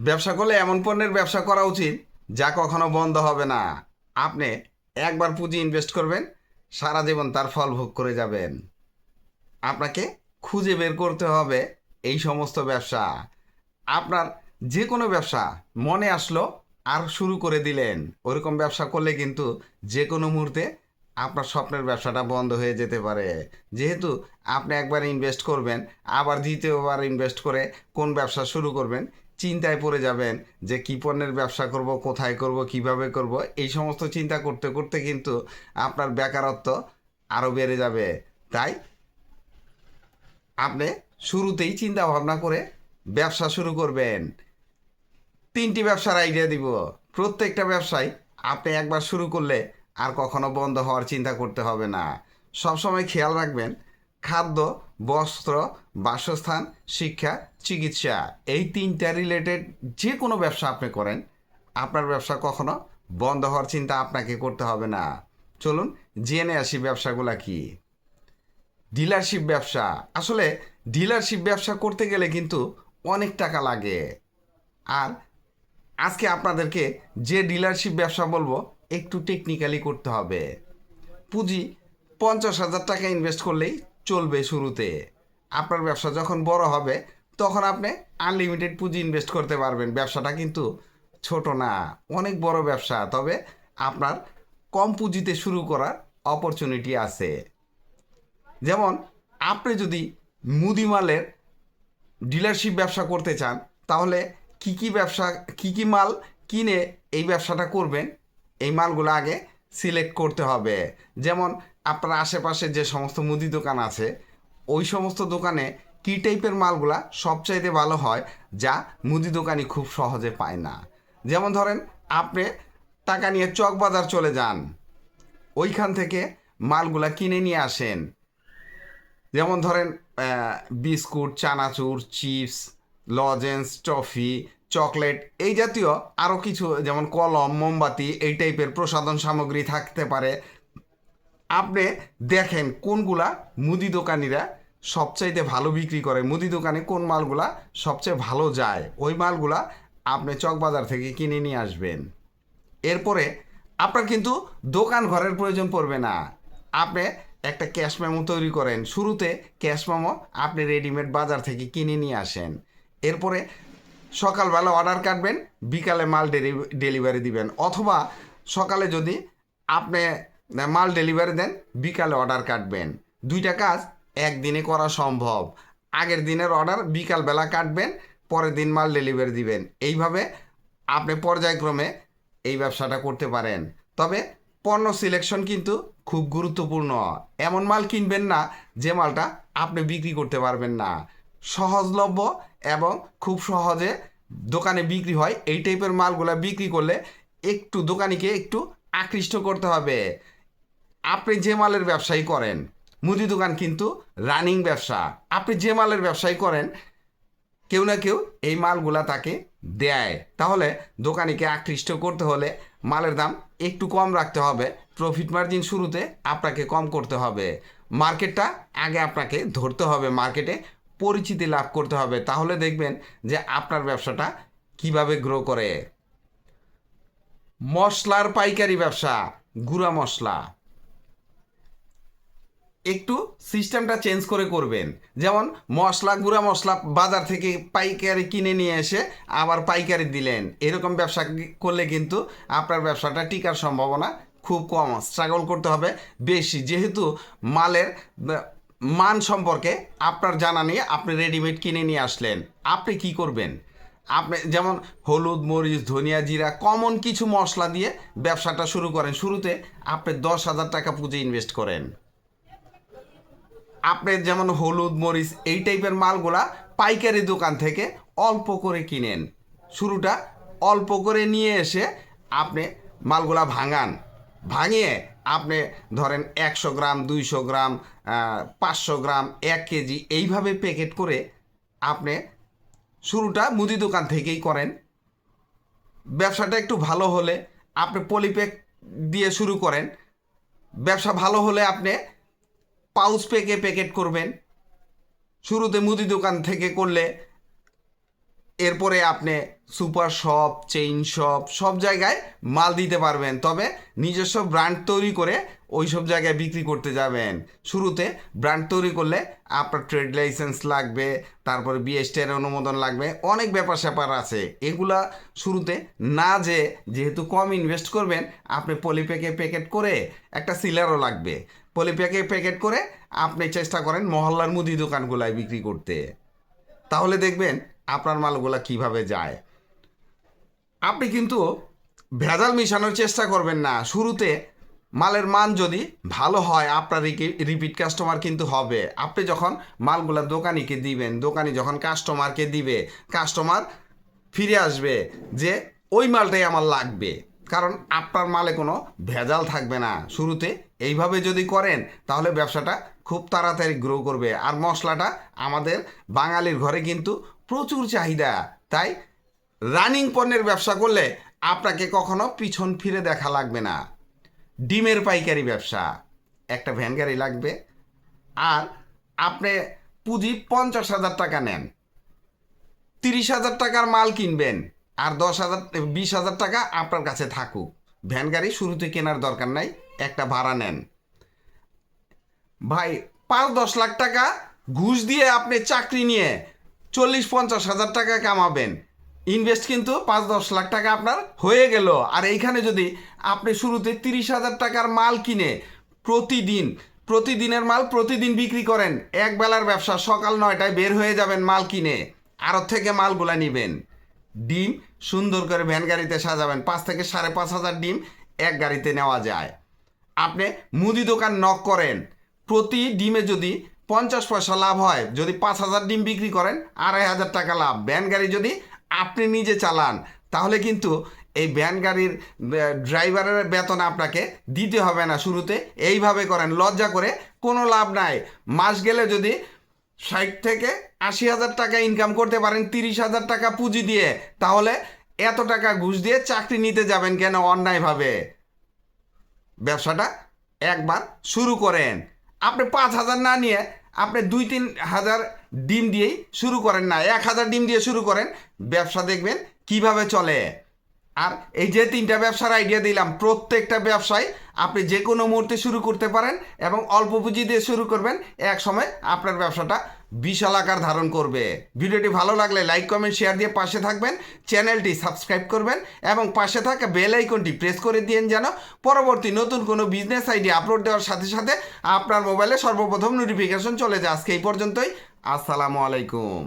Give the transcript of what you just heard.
ব্যবসা করলে এমন পণ্যের ব্যবসা করা উচিত যা কখনো বন্ধ হবে না। আপনি একবার পুঁজি ইনভেস্ট করবেন, সারা জীবন তার ফল ভোগ করে যাবেন। আপনাকে খুঁজে বের করতে হবে এই সমস্ত ব্যবসা। আপনার যে কোনো ব্যবসা মনে আসলো আর শুরু করে দিলেন। ওরকম ব্যবসা করলে কিন্তু যে কোনো মুহূর্তে আপনার স্বপ্নের ব্যবসাটা বন্ধ হয়ে যেতে পারে। যেহেতু আপনি একবার ইনভেস্ট করবেন, আবার দ্বিতীয়বার ইনভেস্ট করে কোন ব্যবসা শুরু করবেন চিন্তায় পড়ে যাবেন যে কী পণ্যের ব্যবসা করব, কোথায় করব, কীভাবে করব, এই সমস্ত চিন্তা করতে করতে কিন্তু আপনার বেকারত্ব আরও বেড়ে যাবে। তাই আপনি শুরুতেই চিন্তা ভাবনা করে ব্যবসা শুরু করবেন। তিনটি ব্যবসার আইডিয়া দিব। প্রত্যেকটা ব্যবসায় আপনি একবার শুরু করলে আর কখনো বন্ধ হওয়ার চিন্তা করতে হবে না। সবসময় খেয়াল রাখবেন খাদ্য, বস্ত্র, বাসস্থান, শিক্ষা, চিকিৎসা এই তিনটা রিলেটেড যে কোনো ব্যবসা আপনি করেন, আপনার ব্যবসা কখনো বন্ধ হওয়ার চিন্তা আপনাকে করতে হবে না। চলুন জেনে আসি ব্যবসাগুলো কি। ডিলারশিপ ব্যবসা। আসলে ডিলারশিপ ব্যবসা করতে গেলে কিন্তু অনেক টাকা লাগে। আর আজকে আপনাদেরকে যে ডিলারশিপ ব্যবসা বলব, একটু টেকনিক্যালি করতে হবে। পুঁজি পঞ্চাশ হাজার টাকা ইনভেস্ট করলেই চলবে শুরুতে। আপনার ব্যবসা যখন বড় হবে, তখন আপনি আনলিমিটেড পুঁজি ইনভেস্ট করতে পারবেন। ব্যবসাটা কিন্তু ছোট না, অনেক বড় ব্যবসা। তবে আপনার কম পুঁজিতে শুরু করার অপরচুনিটি আছে। যেমন, আপনি যদি মুদিমালের ডিলারশিপ ব্যবসা করতে চান, তাহলে কি কি ব্যবসা, কি কি মাল কিনে এই ব্যবসাটা করবেন? এই মালগুলো আগে সিলেক্ট করতে হবে। যেমন আপনার আশেপাশে যে সমস্ত মুদি দোকান আছে, ওই সমস্ত দোকানে কী টাইপের মালগুলা সবচাইতে ভালো হয় যা মুদি দোকানি খুব সহজে পায় না? যেমন ধরেন, আপনি টাকা নিয়ে চক বাজার চলে যান, ওইখান থেকে মালগুলা কিনে নিয়ে আসেন। যেমন ধরেন বিস্কুট, চানাচুর, চিপস, লজেন্স, টফি, চকলেট, এই জাতীয় আরও কিছু, যেমন কলম, মোমবাতি, এই টাইপের প্রসাধন সামগ্রী থাকতে পারে। আপনি দেখেন কোনগুলা মুদি দোকানিরা সবচাইতে ভালো বিক্রি করে। মুদি দোকানে কোন মালগুলা সবচেয়ে ভালো যায়? ওই মালগুলা আপনি চকবাজার থেকে কিনে নিয়ে আসবেন। এরপরে আপনার কিন্তু দোকান ঘরের প্রয়োজন পড়বে না। আপনি একটা ক্যাশ মেমো তৈরি করেন। শুরুতে ক্যাশ মেমো আপনি রেডিমেড বাজার থেকে কিনে নিয়ে আসেন। এরপরে সকালবেলা অর্ডার কাটবেন, বিকালে মাল ডেলি- ডেলিভারি দিবেন। অথবা সকালে যদি আপনি মাল ডেলিভারি দেন, বিকালে অর্ডার কাটবেন। দুইটা কাজ, একদিনে করা সম্ভব। আগের দিনের অর্ডার বিকালবেলা কাটবেন, পরের দিন মাল ডেলিভারি দিবেন। এইভাবে আপনি পর্যায়ক্রমে এই ব্যবসাটা করতে পারেন। তবে পণ্য সিলেকশন কিন্তু খুব গুরুত্বপূর্ণ। এমন মাল কিনবেন না যে মালটা আপনি বিক্রি করতে পারবেন না। সহজলভ্য এবং খুব সহজে দোকানে বিক্রি হয়। এই টাইপের মালগুলা বিক্রি করলে একটু দোকানিকে একটু আকৃষ্ট করতে হবে। আপনি যে মালের ব্যবসায়ী করেন, মুদি দোকান কিন্তু রানিং ব্যবসা। আপনি যে মালের ব্যবসায়ী করেন, কেউ না কেউ এই মালগুলা তাকে দেয়। তাহলে দোকানিকে আকৃষ্ট করতে হলে মালের দাম একটু কম রাখতে হবে। প্রফিট মার্জিন শুরুতে আপনাকে কম করতে হবে। মার্কেটটা আগে আপনাকে ধরতে হবে। মার্কেটে পরিচিতি লাভ করতে হবে। তাহলে দেখবেন যে আপনার ব্যবসাটা কীভাবে গ্রো করে। মশলার পাইকারি ব্যবসা, গুঁড়া মশলা। একটু সিস্টেমটা চেঞ্জ করে করবেন। যেমন মশলা, গুঁড়া মশলা বাজার থেকে পাইকারি কিনে নিয়ে এসে আবার পাইকারি দিলেন। এরকম ব্যবসা করলে কিন্তু আপনার ব্যবসাটা টিকার সম্ভাবনা খুব কম। স্ট্রাগল করতে হবে বেশি। যেহেতু মালের মান সম্পর্কে আপনার জানা নিয়ে আপনি রেডিমেড কিনে নিয়ে আসলেন। আপনি কি করবেন? আপনি যেমন হলুদ, মরিচ, ধনিয়া, জিরা কমন কিছু মশলা দিয়ে ব্যবসাটা শুরু করেন। শুরুতে আপনি দশ হাজার টাকা পুঁজি ইনভেস্ট করেন। আপনি যেমন হলুদ, মরিচ, এই টাইপের মালগুলা পাইকারি দোকান থেকে অল্প করে কিনেন। শুরুটা অল্প করে নিয়ে এসে আপনি মালগুলা ভাঙান। ভাঙিয়ে আপনি ধরেন একশো গ্রাম, দুইশো গ্রাম পাঁচশো গ্রাম, এক কেজি এইভাবে প্যাকেট করে আপনি শুরুটা মুদি দোকান থেকেই করেন। ব্যবসাটা একটু ভালো হলে আপনি পলিপ্যাক দিয়ে শুরু করেন। ব্যবসা ভালো হলে আপনি পাউচ পেকে প্যাকেট করবেন। শুরুতে মুদি দোকান থেকে করলে এরপরে আপনি সুপার শপ, চেইন শপ, সব জায়গায় মাল দিতে পারবেন। তবে নিজস্ব ব্র্যান্ড তৈরি করে ওই সব জায়গায় বিক্রি করতে যাবেন। শুরুতে ব্র্যান্ড তৈরি করলে আপনার ট্রেড লাইসেন্স লাগবে, তারপরে বিএসটির অনুমোদন লাগবে, অনেক ব্যাপার স্যাপার আছে। এগুলা শুরুতে না যে যেহেতু কম ইনভেস্ট করবেন, আপনি পলিপ্যাকে প্যাকেট করে একটা সিলারও লাগবে। পলিপ্যাকে প্যাকেট করে আপনি চেষ্টা করেন মহল্লার মুদি দোকানগুলায় বিক্রি করতে। তাহলে দেখবেন আপনার মালগুলা কীভাবে যায়। আপনি কিন্তু ভেজাল মিশানোর চেষ্টা করবেন না। শুরুতে মালের মান যদি ভালো হয়, আপনার রিপিট কাস্টমার কিন্তু হবে। আপনি যখন মালগুলা দোকানিকে দিবেন, দোকানি যখন কাস্টমারকে দিবে কাস্টমার ফিরে আসবে যে ওই মালটাই আমার লাগবে। কারণ আপনার মালে কোনো ভেজাল থাকবে না। শুরুতে এইভাবে যদি করেন, তাহলে ব্যবসাটা খুব তাড়াতাড়ি গ্রো করবে। আর মশলাটা আমাদের বাঙালির ঘরে কিন্তু প্রচুর চাহিদা। তাই রানিং পণ্যের ব্যবসা করলে আপনাকে কখনো পিছন ফিরে দেখা লাগবে না। ডিমের পাইকারি ব্যবসা, একটা ভ্যান গাড়ি লাগবে। আর আপনি পুঁজি পঞ্চাশ হাজার টাকা নেন। তিরিশ হাজার টাকার মাল কিনবেন আর দশ হাজার, বিশ হাজার টাকা আপনার কাছে থাকুক। ভ্যান গাড়ি শুরুতে কেনার দরকার নাই। একটা ভাড়া নেন। ভাই, পাঁচ দশ লাখ টাকা ঘুষ দিয়ে আপনি চাকরি নিয়ে চল্লিশ পঞ্চাশ হাজার টাকা কামাবেন। ইনভেস্ট কিন্তু পাঁচ দশ লাখ টাকা আপনার হয়ে গেল। আর এইখানে যদি আপনি শুরুতে তিরিশ হাজার টাকার মাল কিনে প্রতিদিন, প্রতিদিনের মাল প্রতিদিন বিক্রি করেন, এক বেলার ব্যবসা সকাল নয়টায় বের হয়ে যাবেন মাল কিনে আড়ত থেকে মালগুলা নিবেন। ডিম সুন্দর করে ভ্যান গাড়িতে সাজাবেন, পাঁচ থেকে সাড়ে পাঁচ হাজার ডিম এক গাড়িতে নেওয়া যায়। আপনি মুদি দোকান নক করেন। প্রতি ডিমে যদি পঞ্চাশ পয়সা লাভ হয়, যদি পাঁচ হাজার ডিম বিক্রি করেন, আড়াই হাজার টাকা লাভ। ভ্যান গাড়ি যদি আপনি নিজে চালান, তাহলে কিন্তু এই ভ্যান গাড়ির ড্রাইভারের বেতন আপনাকে দিতে হবে না শুরুতে। এইভাবে করেন, লজ্জা করে কোনো লাভ নাই। মাস গেলে যদি ষাট থেকে আশি হাজার টাকা ইনকাম করতে পারেন, তিরিশ হাজার টাকা পুঁজি দিয়ে, তাহলে এত টাকা ঘুষ দিয়ে চাকরি নিতে যাবেন কেন অন্যায়ভাবে? ব্যবসাটা একবার শুরু করেন। আপনি পাঁচ হাজার না নিয়ে আপনি দুই তিন হাজার ডিম দিয়েই শুরু করেন না, এক হাজার ডিম দিয়ে শুরু করেন, ব্যবসা দেখবেন কীভাবে চলে। আর এই যে তিনটা ব্যবসার আইডিয়া দিলাম, প্রত্যেকটা ব্যবসায় আপনি যে কোনো মুহূর্তে শুরু করতে পারেন এবং অল্প পুঁজি দিয়ে শুরু করবেন, এক সময় আপনার ব্যবসাটা বিশাল আকার ধারণ করবে। ভিডিওটি ভালো লাগলে লাইক, কমেন্ট, শেয়ার দিয়ে পাশে থাকবেন, চ্যানেলটি সাবস্ক্রাইব করবেন এবং পাশে থাকা বেল আইকনটি প্রেস করে দিন যেন পরবর্তী নতুন কোনো বিজনেস আইডি আপলোড দেওয়ার সাথে সাথে আপনার মোবাইলে সর্বপ্রথম নোটিফিকেশন চলে যায়। আজকে এই পর্যন্তই। আসসালামু আলাইকুম।